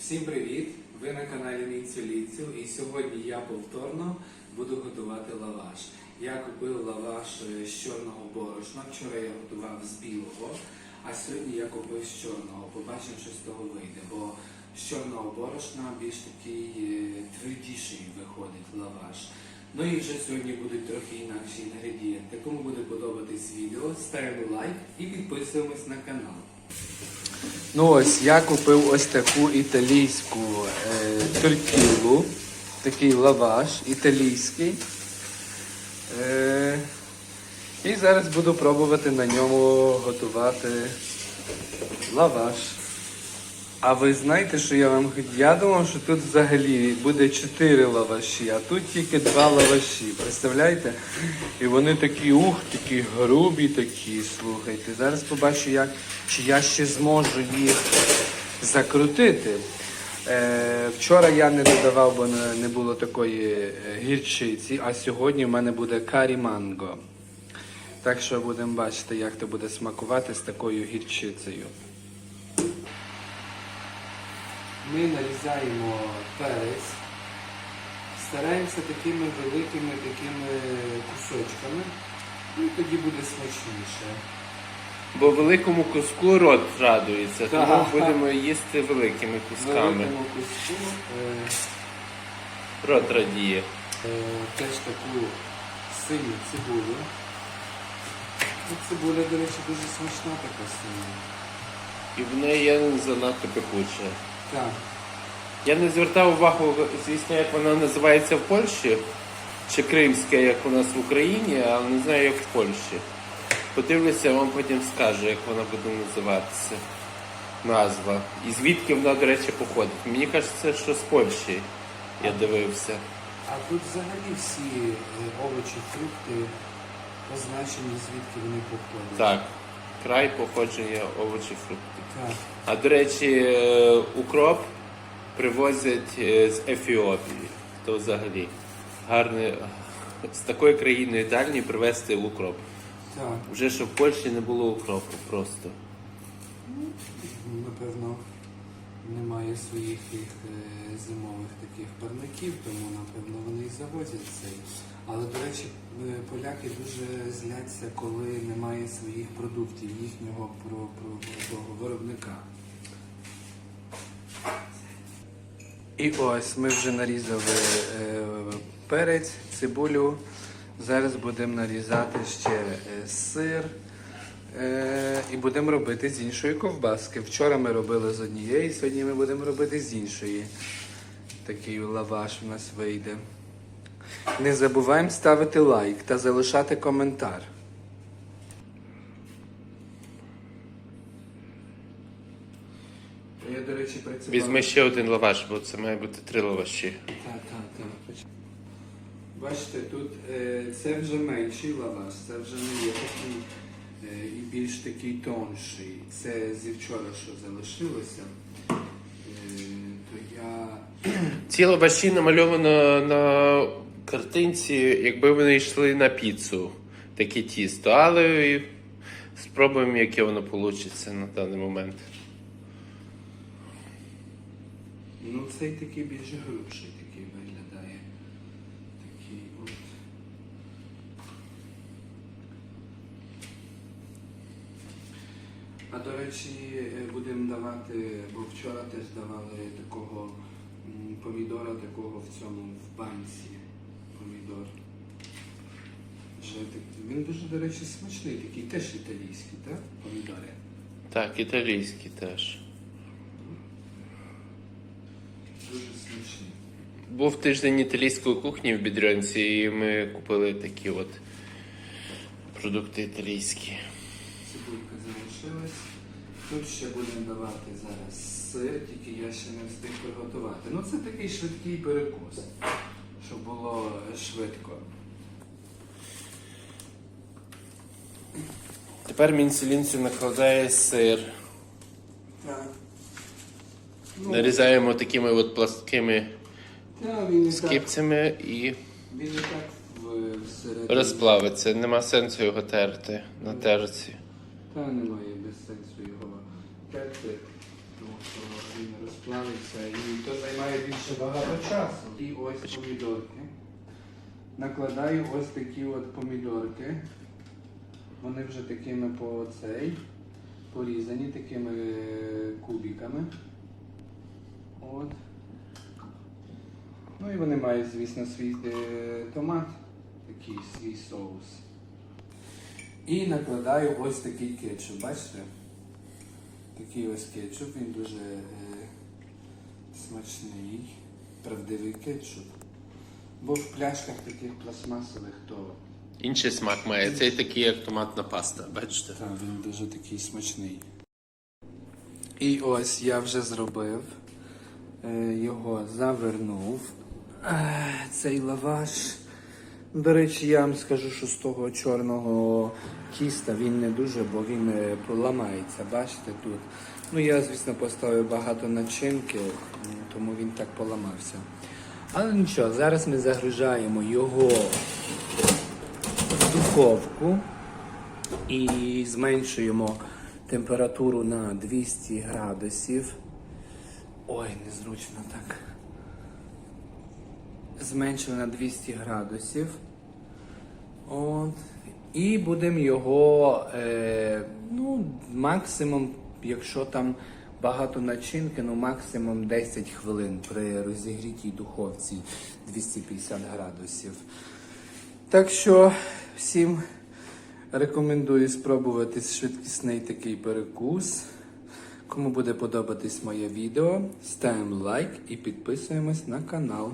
Всім привіт! Ви на каналі Міцю Ліцю і сьогодні я повторно буду готувати лаваш. Я купив лаваш е, з чорного борошна. Вчора я готував з білого, а сьогодні я купив з чорного. Побачимо, що з того вийде, бо з чорного борошна більш такий е, твердіший виходить лаваш. Ну і вже сьогодні будуть трохи інакші інгредієнти. Кому буде подобатись відео, ставимо лайк і підписуємось на канал. Ну ось я купив ось таку італійську е, тортілу, такий лаваш італійський. Е, і зараз буду пробувати на ньому готувати лаваш. А ви знаєте, що я вам? Я думав, що тут взагалі буде 4 лаваші, а тут тільки 2 лаваші. Представляєте? І вони такі, ух, такі грубі такі, слухайте. Зараз побачу, як, чи я ще зможу їх закрутити. Е, вчора я не додавав, бо не, не було такої е, гірчиці, а сьогодні в мене буде карі манго. Так що будемо бачити, як то буде смакувати з такою гірчицею. Ми нарізаємо перець, стараємося такими великими такими кусочками, і тоді буде смачніше. Бо великому куску рот радується, тому будемо їсти великими кусками. Великому куску е, Рот радіє. е, теж таку синю цибулю. Ну, Цибуля, до речі, дуже смачна така синя. І в неї є занадто пекуча. Так. Я не звертав увагу, звісно, як вона називається в Польщі, чи кримська, як у нас в Україні, але не знаю, як в Польщі. Подивлюся, вам потім скажу, як вона буде називатися. Назва. І звідки вона, до речі, походить. Мені кажеться, що з Польщі я дивився. А тут взагалі всі овочі, фрукти позначені, звідки вони походять. Так, край походження овочі фрукти. Так. А до речі, е, укроп привозять е, з Ефіопії. То взагалі гарне з такої країни дальньої привезти укроп. Так. Вже щоб в Польщі не було укропу просто. Напевно, немає своїх їх е, зимових таких парників, тому напевно вони і завозять цей. Але, до речі, е, поляки дуже зляться, коли немає своїх продуктів, їхнього про, про, про виробника. І ось ми вже нарізали е, перець, цибулю. Зараз будемо нарізати ще е, сир. Е, і будемо робити з іншої ковбаски. Вчора ми робили з однієї, сьогодні ми будемо робити з іншої. Такий лаваш у нас вийде. Не забуваємо ставити лайк та залишати коментар. Я, до речі, працював. Візьми ще один лаваш, бо це має бути три лаваші. Так, так, так. Бачите, тут е, це вже менший лаваш, це вже не є такий більш такий тонший. Це зі вчора, що залишилося. Е, то я. Ці лаваші намальовано на картинці, якби вони йшли на піцу, таке тісто, але спробуємо, яке воно вийде на даний момент. Ну, цей такий більш грубший такий виглядає. Такий от. А до речі, е, будемо давати, бо вчора теж давали такого помідора, такого в цьому в банці. Помідор. Він дуже, до речі, смачний, такий теж італійський, так? Помідори. Так, італійські теж. Дуже смачний. Був тиждень італійської кухні в Бідрянці, і ми купили такі от продукти італійські. Цибулька. Тут ще будемо давати зараз сир, тільки я ще не встиг приготувати. Ну це такий швидкий перекус, щоб було швидко. Тепер мінцелінцю накладає сир. Так. Ну, Нарізаємо такими от пласткими так, він і так, скипцями і він і так в- всередині. розплавиться. Нема сенсу його терти на терці. Та немає без сенсу його терти, тому що він розплавиться. і то займає більше багато часу. І ось помідорки. Накладаю ось такі от помідорки. Вони вже такими по цей, порізані такими е, кубиками. От. Ну і вони мають, звісно, свій е, томат, такий свій соус. І накладаю ось такий кетчуп, бачите? Такий ось кетчуп, він дуже е, смачний, правдивий кетчуп. Бо в пляшках таких пластмасових то Інший смак має. Цей такий, як томатна паста, бачите? так, він дуже такий смачний. І ось я вже зробив, е, його завернув. Е, Цей лаваш. До речі, я вам скажу, що з того чорного тіста він не дуже, бо він е, поламається. Бачите тут. Ну я, звісно, поставив багато начинки, тому він так поламався. Але нічого, зараз ми загружаємо його в духовку і зменшуємо температуру на 200 градусів. Ой, незручно так. Зменшили на 200 градусів. От. І будемо його, е, ну, максимум, якщо там багато начинки, ну максимум 10 хвилин при розігрітій духовці 250 градусів. Так що всім рекомендую спробувати швидкісний такий перекус. Кому буде подобатись моє відео, ставимо лайк і підписуємось на канал.